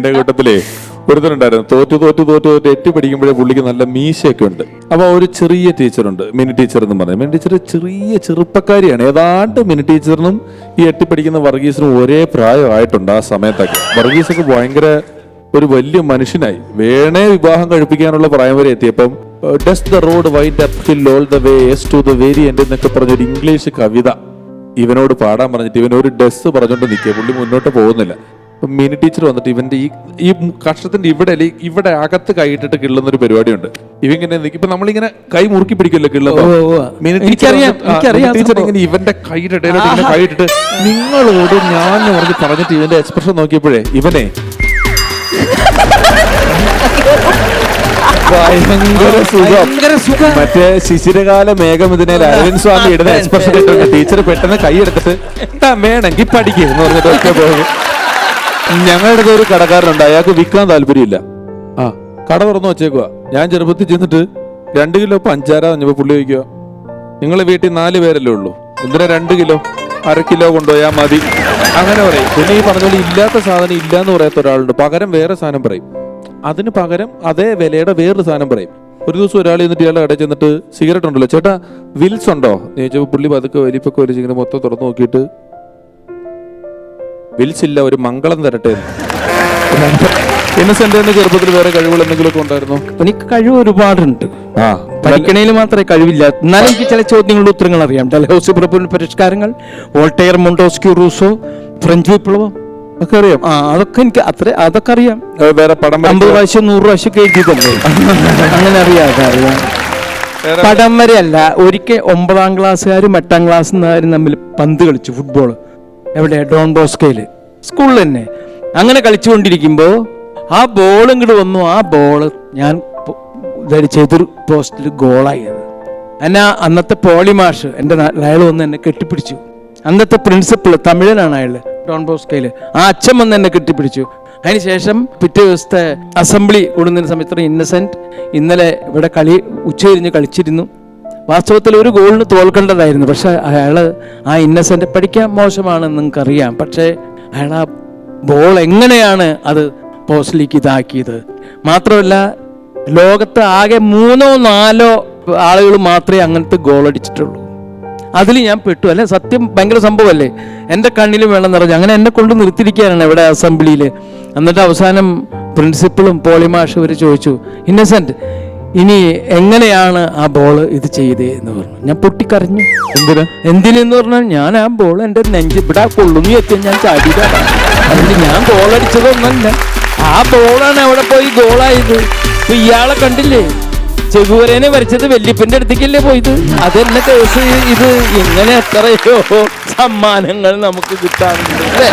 എന്റെ കൂട്ടത്തിലേ ഒരുത്തനുണ്ടായിരുന്നു. തോറ്റു തോറ്റു തോറ്റു തോറ്റു എട്ടി പഠിക്കുമ്പോഴേ പുള്ളിക്ക് നല്ല മീശയൊക്കെ ഉണ്ട്. അപ്പൊ ഒരു ചെറിയ ടീച്ചറുണ്ട് മിനി ടീച്ചർ എന്ന് പറഞ്ഞു. മിനി ടീച്ചർ ചെറിയ ചെറുപ്പക്കാരിയാണ്. ഏതാണ്ട് മിനി ടീച്ചറിനും ഈ എട്ടി പഠിക്കുന്ന വർഗീസിനും ഒരേ പ്രായമായിട്ടുണ്ട് ആ സമയത്തൊക്കെ. വർഗീസൊക്കെ ഭയങ്കര ഒരു വലിയ മനുഷ്യനായി. വേണേ വിവാഹം കഴിപ്പിക്കാനുള്ള പ്രായം വരെ എത്തിയപ്പം does the road wind up hill all the way yes to the very end എന്നൊക്കെ പറഞ്ഞൊരു ഇംഗ്ലീഷ് കവിത ഇവനോട് പാടാൻ പറഞ്ഞിട്ട് ഇവനൊരു ഡസ് പറഞ്ഞോണ്ട് നിൽക്കുക. പുള്ളി മുന്നോട്ട് പോകുന്നില്ല. അപ്പൊ മിനി ടീച്ചർ വന്നിട്ട് ഇവന്റെ ഈ ഈ കഷ്ടത്തിന്റെ ഇവിടെ അല്ലെങ്കിൽ ഇവിടെ അകത്ത് കൈയിട്ടിട്ട് കിള്ളുന്ന ഒരു പരിപാടിയുണ്ട് ഇവങ്ങനെ ഇപ്പൊ നമ്മളിങ്ങനെ കൈ മുറുക്കി പിടിക്കല്ലോ. മിനി ടീച്ചർ ഇങ്ങനെ ഇവന്റെ കൈയുടെ ഇടയിലോട്ട് ഇങ്ങനെ കൈയിട്ടിട്ട് നിങ്ങളോട് ഞാൻ പറഞ്ഞ് പറഞ്ഞിട്ട് ഇവന്റെ എക്സ്പ്രഷൻ നോക്കിയപ്പോഴേ ഇവനെ ഭയങ്കര സുഖം. മറ്റേ ശിശിരകാല മേഘം ഇതിനെ അരവിന്ദ് സ്വാമി ഇടുന്ന എക്സ്പ്രഷൻ ടീച്ചർ പെട്ടെന്ന് കൈ എടുത്തിട്ട് "ആ, വേണമെങ്കിൽ പഠിക്കുക എന്ന് പറഞ്ഞിട്ട് ഒക്കെ പോകും. ഞങ്ങളുടെ ഒരു കടക്കാരനുണ്ട്. അയാൾക്ക് വിൽക്കാൻ താല്പര്യമില്ല. ആ കട തുറന്നു വെച്ചേക്കുക ഞാൻ ചെറുപ്പത്തിൽ ചെന്നിട്ട് രണ്ട് കിലോ പഞ്ചാര തഞ്ഞപ്പോ പുള്ളി വയ്ക്കുക നിങ്ങളെ വീട്ടിൽ നാല് പേരല്ലേ ഉള്ളൂ? എന്തിനാ രണ്ട് കിലോ? അര കിലോ കൊണ്ടുപോയാൽ മതി. അങ്ങനെ പറയും. പിന്നെ ഈ പറഞ്ഞ പോലെ ഇല്ലാത്ത സാധനം ഇല്ല എന്ന് പറയാത്ത ഒരാളുണ്ട്. പകരം വേറെ സാധനം പറയും. അതിന് പകരം അതേ വിലയുടെ വേറൊരു സാധനം പറയും. ഒരു ദിവസം ഒരാൾ എന്നിട്ട് ഇയാളുടെ കടയിൽ ചെന്നിട്ട് സിഗരറ്റ് ഉണ്ടല്ലോ. ചേട്ടാ വിൽസ് ഉണ്ടോ? ചോദിച്ചപ്പോൾ പുള്ളി പതുക്കെ വലിപ്പൊക്കെ വലിച്ച് ഇങ്ങനെ മൊത്തം തുറന്നു നോക്കിയിട്ട് വിൽസ് ഇല്ല ഒരു മംഗളം തരട്ടെ ഇന്നസെന്റ് എന്ന ചെറുപ്പത്തിൽ വേറെ കഴിവുകൾ എന്തെങ്കിലുമൊക്കെ ഉണ്ടായിരുന്നു? എനിക്ക് കഴിവ് ഒരുപാടുണ്ട്. ആ പഠിക്കണേൽ മാത്രമേ കഴിവില്ല. എന്നാലും എനിക്ക് ചില ചോദ്യങ്ങളുടെ ഉത്തരങ്ങൾ അറിയാം. ഡൽഹൌസി പ്രഭുവിന്റെ പരിഷ്കാരങ്ങൾ വോൾട്ടയർ മൊണ്ടോസ്ക്യൂ റൂസോ ഫ്രഞ്ച് വിപ്ലവം ഒക്കെ അറിയാം. ആ. അതൊക്കെ എനിക്ക് അത്ര അതൊക്കെ അറിയാം. വേറെ പടം അമ്പത്. പ്രാവശ്യം നൂറ് പ്രാവശ്യം കേട്ടിട്ടുണ്ട് അങ്ങനെ അറിയാതെ അറിയാം. പടം വരെയല്ല ഒരിക്കൽ ഒമ്പതാം ക്ലാസ്സുകാരും എട്ടാം ക്ലാസ്സുകാരും തമ്മിൽ പന്ത് കളിച്ചു ഫുട്ബോൾ എവിടെ? ഡോൺ ബോസ്കയിൽ സ്കൂളിൽ തന്നെ. അങ്ങനെ കളിച്ചുകൊണ്ടിരിക്കുമ്പോൾ ആ ബോൾ ഇങ്ങോട്ട് വന്നു. ആ ബോൾ ഞാൻ എതിർ പോസ്റ്റിൽ ഗോളായത് എന്നാ അന്നത്തെ പോളി മാഷ് എന്റെ അയാൾ വന്ന് എന്നെ കെട്ടിപ്പിടിച്ചു. അന്നത്തെ പ്രിൻസിപ്പൾ തമിഴനാണ് അയാൾ ഡോൺ ബോസ്കയിൽ ആ അച്ഛൻ വന്ന് എന്നെ കെട്ടിപ്പിടിച്ചു. അതിനുശേഷം പിറ്റേ ദിവസത്തെ അസംബ്ലി കൂടുന്നതിന് സമയത്ത് ഇന്നസെന്റ് ഇന്നലെ ഇവിടെ കളി ഉച്ചതിരിഞ്ഞ് കളിച്ചിരുന്നു. വാസ്തവത്തിൽ ഒരു ഗോളിന് തോൽക്കേണ്ടതായിരുന്നു. പക്ഷെ അയാൾ ആ ഇന്നസെന്റ് പഠിക്കാൻ മോശമാണെന്ന് നിങ്ങൾക്കറിയാം. പക്ഷേ അയാൾ ആ ബോൾ എങ്ങനെയാണ് അത് പോസ്റ്റിലേക്ക് ഇതാക്കിയത്? മാത്രമല്ല ലോകത്ത് ആകെ മൂന്നോ നാലോ ആളുകൾ മാത്രമേ അങ്ങനത്തെ ഗോൾ അടിച്ചിട്ടുള്ളൂ. അതിൽ ഞാൻ പെട്ടു. അല്ലെ? സത്യം ഭയങ്കര സംഭവമല്ലേ? എന്റെ കണ്ണിലും വെള്ളം നിറഞ്ഞു. അങ്ങനെ എന്നെ കൊണ്ട് നിർത്തിയിരിക്കുകയാണ് ഇവിടെ അസംബ്ലിയിൽ. എന്നിട്ട് അവസാനം പ്രിൻസിപ്പളും പോളിമാഷും ഇവർ ചോദിച്ചു ഇന്നസെന്റ് ഇനി എങ്ങനെയാണ് ആ ബോൾ ഇത് ചെയ്തേ എന്ന് പറഞ്ഞു. ഞാൻ പൊട്ടിക്കറിഞ്ഞു എന്തിനാ? എന്തിനെന്ന് പറഞ്ഞാൽ ഞാൻ ആ ബോൾ എന്റെ നെഞ്ചി ഇവിടെ കൊള്ളുന്നു എത്തി ഞാൻ ചാടിയതാണ് അതിന് ഞാൻ ഗോൾ അടിച്ചതൊന്നല്ല. ആ ബോളാണ് അവിടെ പോയി ഗോളായത് ഇപ്പൊ ഇയാളെ കണ്ടില്ലേ? ചെകുവരേനെ വരച്ചത് വല്യപ്പന്റെ അടുത്തേക്കല്ലേ പോയത്? അതെന്നെ കേസ്. ഇത് ഇങ്ങനെ എത്രയോ സമ്മാനങ്ങൾ നമുക്ക് കിട്ടാറുണ്ട്. അല്ലേ?